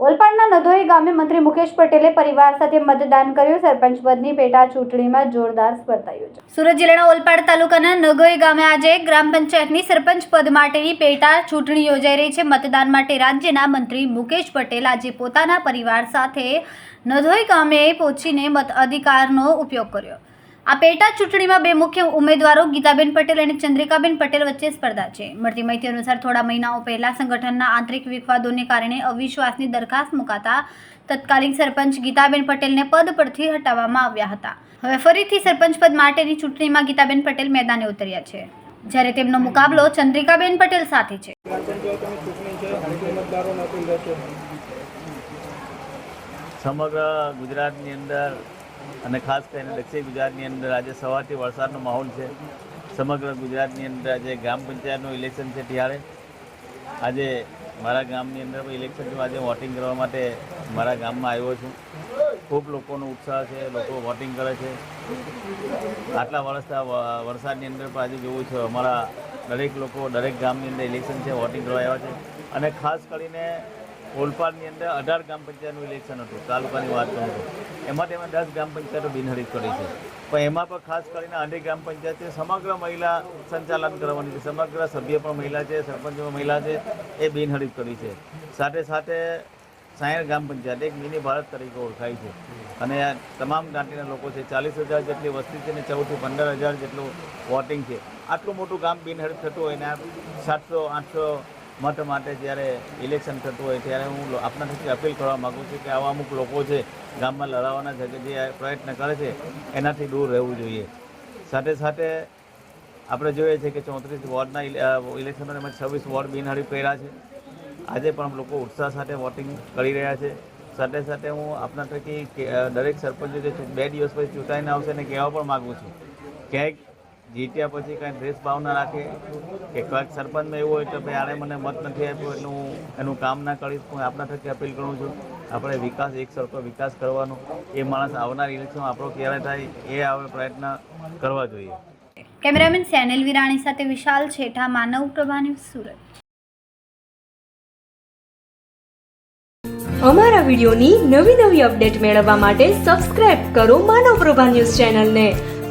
ઓલપાડના નધોઈ ગામે મંત્રી મુકેશ પટેલે પરિવાર સાથે મતદાન કર્યું. સરપંચ પદની પેટા ચૂંટણીમાં જોરદાર સ્પર્ધા યોજાઈ. સુરત જિલ્લાના ઓલપાડ તાલુકાના નગોઈ ગામે આજે ગ્રામ પંચાયતની સરપંચ પદ માટેની પેટા ચૂંટણી યોજાઈ રહી છે. મતદાન માટે રાજ્યના મંત્રી મુકેશ પટેલ આજે પોતાના પરિવાર સાથે નધોઈ ગામે પહોંચીને મત અધિકારનો ઉપયોગ કર્યો. આ પેટા ચૂંટણીમાં બે મુખ્ય ઉમેદવારો ગીતાબેન પટેલ અને ચંદ્રિકાબેન પટેલ વચ્ચે સ્પર્ધા છે. મળતી માહિતી અનુસાર થોડા મહિનાઓ પહેલા સંગઠનના આંતરિક વિવાદોને કારણે અવિશ્વાસની દરખાસ્ત મુકાતા તત્કાલીન સરપંચ ગીતાબેન પટેલને પદ પરથી હટાવવામાં આવ્યા હતા. હવે ફરીથી સરપંચ પદ માટેની ચૂંટણીમાં ગીતાબેન પટેલ મેદાને ઉતર્યા છે. જ્યારે તેમનો મુકાબલો ચંદ્રિકાબેન પટેલ સાથે છે. સમગ્ર ગુજરાતની અંદર અને ખાસ કરીને દક્ષિણ ગુજરાતની અંદર આજે સવારથી વરસાદનો માહોલ છે. સમગ્ર ગુજરાતની અંદર આજે ગ્રામ પંચાયતનું ઇલેક્શન છે ત્યારે. આજે મારા ગામની અંદર પણ ઇલેક્શન આજે વોટિંગ કરવા માટે મારા ગામમાં આવ્યો છું. ખૂબ લોકોનો ઉત્સાહ છે, લોકો વોટિંગ કરે છે. આટલા વર્ષના વરસાદની અંદર પણ આજે જોવું છે. અમારા દરેક લોકો, દરેક ગામની અંદર ઇલેક્શન છે વોટિંગ કરવા આવ્યા છે. અને ખાસ કરીને ઓલપાડની અંદર અઢાર ગ્રામ પંચાયતનું ઇલેક્શન હતું, તાલુકાની વાત કરું તો. એમાં તેમાં દસ ગ્રામ પંચાયતો બિનહરીફ કરી છે. પણ એમાં પણ ખાસ કરીને અનેક ગ્રામ પંચાયતે સમગ્ર મહિલા સંચાલન કરવાની છે, સમગ્ર સભ્ય પણ મહિલા છે, સરપંચ મહિલા છે, એ બિનહરીફ કરી છે. સાથે સાથે સાયણ ગ્રામ પંચાયત, એક મિની ભારત તરીકે ઓળખાય છે. અને તમામ જ્ઞાતિના લોકો છે, ચાલીસ હજાર જેટલી વસ્તી છે ને ચૌદથી પંદર હજાર જેટલું વોટિંગ છે. આટલું મોટું ગામ બિનહરીફ થતું હોય ને સાતસો, આઠસો મત માટે જ્યારે ઇલેક્શન થતું હોય ત્યારે હું આપના થકી અપીલ કરવા માગું છું કે આવા અમુક લોકો છે ગામમાં લડાવવાના છે કે જે પ્રયત્ન કરે છે, એનાથી દૂર રહેવું જોઈએ. સાથે સાથે આપણે જોઈએ છે કે ચોત્રીસ વોર્ડના ઇલેક્શનો એમાં છવ્વીસ વોર્ડ બિનહરીફ કર્યા છે. આજે પણ લોકો ઉત્સાહ સાથે વોટિંગ કરી રહ્યા છે. સાથે સાથે હું આપના થકી દરેક સરપંચો જે બે દિવસ પછી ચૂંટાઈને આવશે ને કહેવા પણ માગું છું. ક્યાંક જીત્યા પછી કાંઈ ડ્રેસ ભાવના રાખે કે ક્યાંક સરપંચમાં એવું હોય તો ભાઈ આણે મને મત નથી આપ્યો એટલે હું એનું કામ ના કરીશ હું આપણા થકી અપીલ કરું છું. આપણે વિકાસ એક સરખો વિકાસ કરવાનો. એ માણસ આવનાર ઇલેક્શનમાં આપણો ક્યારે થાય એ આપણે પ્રયત્ન કરવા જોઈએ. કેમેરામેન સેનેલ વિરાણી સાથે વિશાલ છેઠા માનવ પ્રભા ન્યૂઝ સુરત. અમારા વિડીયોની નવી નવી અપડેટ મેળવવા માટે સબસ્ક્રાઇબ કરો માનવ પ્રભા ન્યૂઝ ચેનલને.